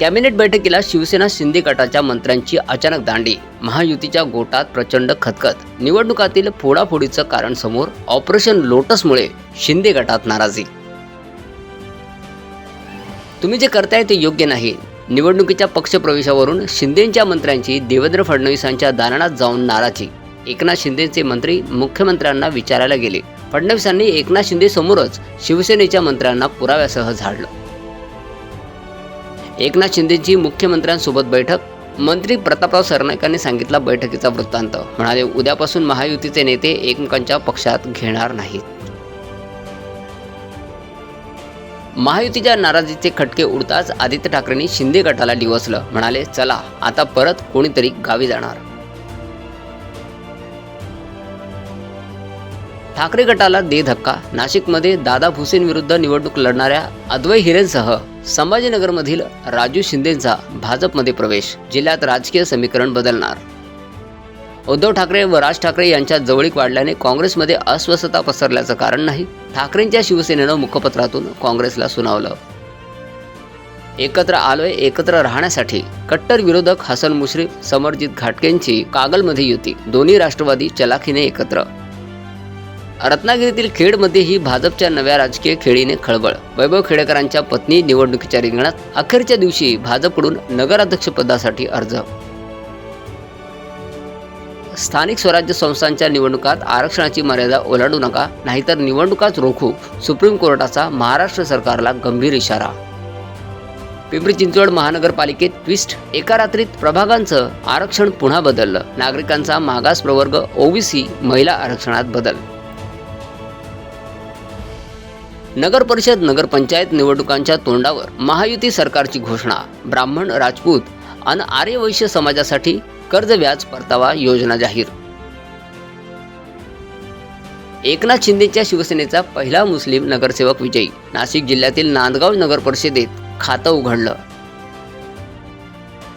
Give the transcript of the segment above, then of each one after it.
Cabinet बैठकीला शिवसेना शिंदे गटाच्या मंत्र्यांची अचानक दांडी. महायुतीच्या गोटात प्रचंड खतखत. निवडणुकातील फोडाफोडीचं कारण समोर ऑपरेशन लोटसमुळे शिंदे गटात नाराजी. तुम्ही जे करताय ते योग्य नाही. निवडणुकीच्या पक्षप्रवेशावरून शिंदेंच्या मंत्र्यांची देवेंद्र फडणवीसांच्या दालनात जाऊन नाराजी. एकनाथ शिंदेचे मंत्री मुख्यमंत्र्यांना विचारायला गेले. फडणवीसांनी एकनाथ शिंदे समोरच शिवसेनेच्या मंत्र्यांना पुराव्यासह झाडलं. एकनाथ शिंदेची मुख्यमंत्र्यांसोबत बैठक. मंत्री प्रतापराव सरनाईकांनी सांगितला बैठकीचा वृत्तांत. म्हणाले उद्यापासून महायुतीचे नेते एकमेकांच्या पक्षात घेणार नाहीत. महायुतीच्या नाराजीचे खटके उडताच आदित्य ठाकरेंनी शिंदे गटाला डिवसलं. म्हणाले चला आता परत कोणीतरी गावी जाणार. ठाकरे गटाला दे धक्का. नाशिकमध्ये दादा भुसेन विरुद्ध निवडणूक लढणाऱ्या अद्वय हिरेनसह संभाजीनगरमधील राजू शिंदेंचा भाजपमध्ये प्रवेश. जिल्ह्यात राजकीय समीकरण बदलणार. उद्धव ठाकरे व राज ठाकरे यांच्या जवळीक वाढल्याने काँग्रेसमध्ये अस्वस्थता पसरल्याचं कारण नाही. ठाकरेंच्या शिवसेनेनं मुखपत्रातून काँग्रेसला सुनावलं. एकत्र आलोय एकत्र राहण्यासाठी. कट्टर विरोधक हसन मुश्रीफ समरजित घाटकेंची कागलमध्ये युती. दोन्ही राष्ट्रवादी चलाखीने एकत्र. रत्नागिरीतील खेडमध्येही भाजपच्या नव्या राजकीय खेळीने खळबळ. वैभव खेडेकरांच्या पत्नी निवडणुकीच्या रिंगणात अखेरच्या दिवशी भाजपकडून नगराध्यक्षपदासाठी अर्ज. स्थानिक स्वराज्य संस्थांच्या निवडणुकात आरक्षणाची मर्यादा ओलांडू नका नाहीतर निवडणुकाच रोखू सुप्रीम कोर्टाचा महाराष्ट्र सरकारला गंभीर इशारा. पिंपरी चिंचवड महानगरपालिकेत ट्विस्ट एका रात्रीत प्रभागांचं आरक्षण पुन्हा बदललं नागरिकांचा मागास प्रवर्ग ओबीसी महिला आरक्षणात बदल. नगर परिषद नगरपंचायत निवडणुकांच्या तोंडावर महायुती सरकारची घोषणा ब्राह्मण राजपूत आणि आर्यवैश्य समाजासाठी कर्ज व्याज परतावा योजना जाहीर. एकनाथ शिंदेच्या शिवसेनेचा पहिला मुस्लिम नगरसेवक विजयी नाशिक जिल्ह्यातील नांदगाव नगर परिषदेत खातं उघडलं.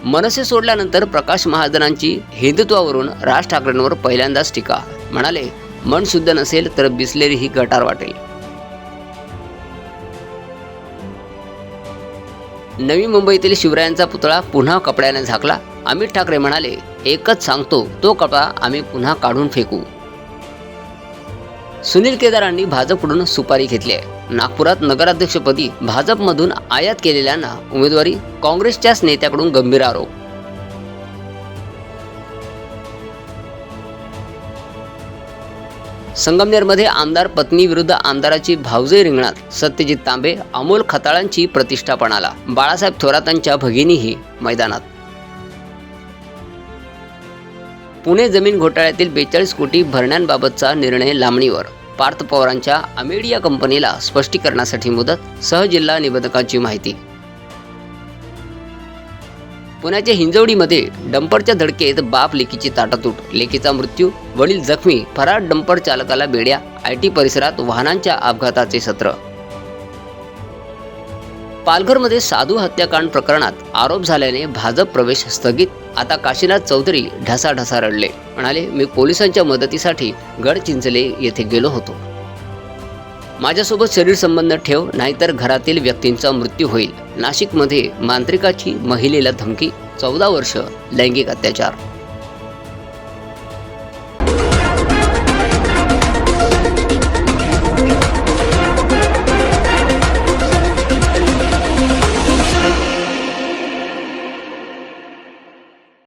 मनसे सोडल्यानंतर प्रकाश महाजनांची हिंदुत्वावरून राज ठाकरेंवर पहिल्यांदाच टीका म्हणाले मन शुद्ध नसेल तर बिसलेरी ही गटार वाटेल. नवी मुंबईतील शिवरायांचा पुतळा पुन्हा कपड्याने झाकला. अमित ठाकरे म्हणाले एकच सांगतो तो कपडा आम्ही पुन्हा काढून फेकू. सुनील केदारांनी भाजपकडून सुपारी घेतली आहे. नागपुरात नगराध्यक्षपदी भाजपमधून आयात केलेल्यांना उमेदवारी काँग्रेसच्याच नेत्याकडून गंभीर आरोप. संगमनेरमध्ये आमदार पत्नी विरुद्ध आमदाराची भावजय रिंगणात सत्यजित तांबे अमोल खताळांची प्रतिष्ठापणाला. बाळासाहेब थोरातांच्या भगिनीही मैदानात. पुणे जमीन घोटाळ्यातील बेचाळीस कोटी भरण्यांबाबतचा निर्णय लांबणीवर. पार्थ पवारांच्या अमेडिया कंपनीला स्पष्टीकरणासाठी मुदत सहजिल्हा निबंधकाची माहिती. पुण्याच्या हिंजवडीमध्ये डंपरच्या धडकेत बाप लेकीची ताटातूट. लेकीचा मृत्यू वडील जखमी फरार डंपर चालकाला बेड्या आय टी परिसरात वाहनांच्या अपघाताचे सत्र. पालघरमध्ये साधू हत्याकांड प्रकरणात आरोप झाल्याने भाजप प्रवेश स्थगित. आता काशीनाथ चौधरी ढसाढसा रडले. म्हणाले मी पोलिसांच्या मदतीसाठी गडचिंचले येथे गेलो होतो. माझ्यासोबत शरीर संबंध ठेव नाहीतर घरातील व्यक्तींचा मृत्यू होईल. नाशिकमध्ये मांत्रिकाची महिलेला धमकी चौदा वर्ष लैंगिक अत्याचार.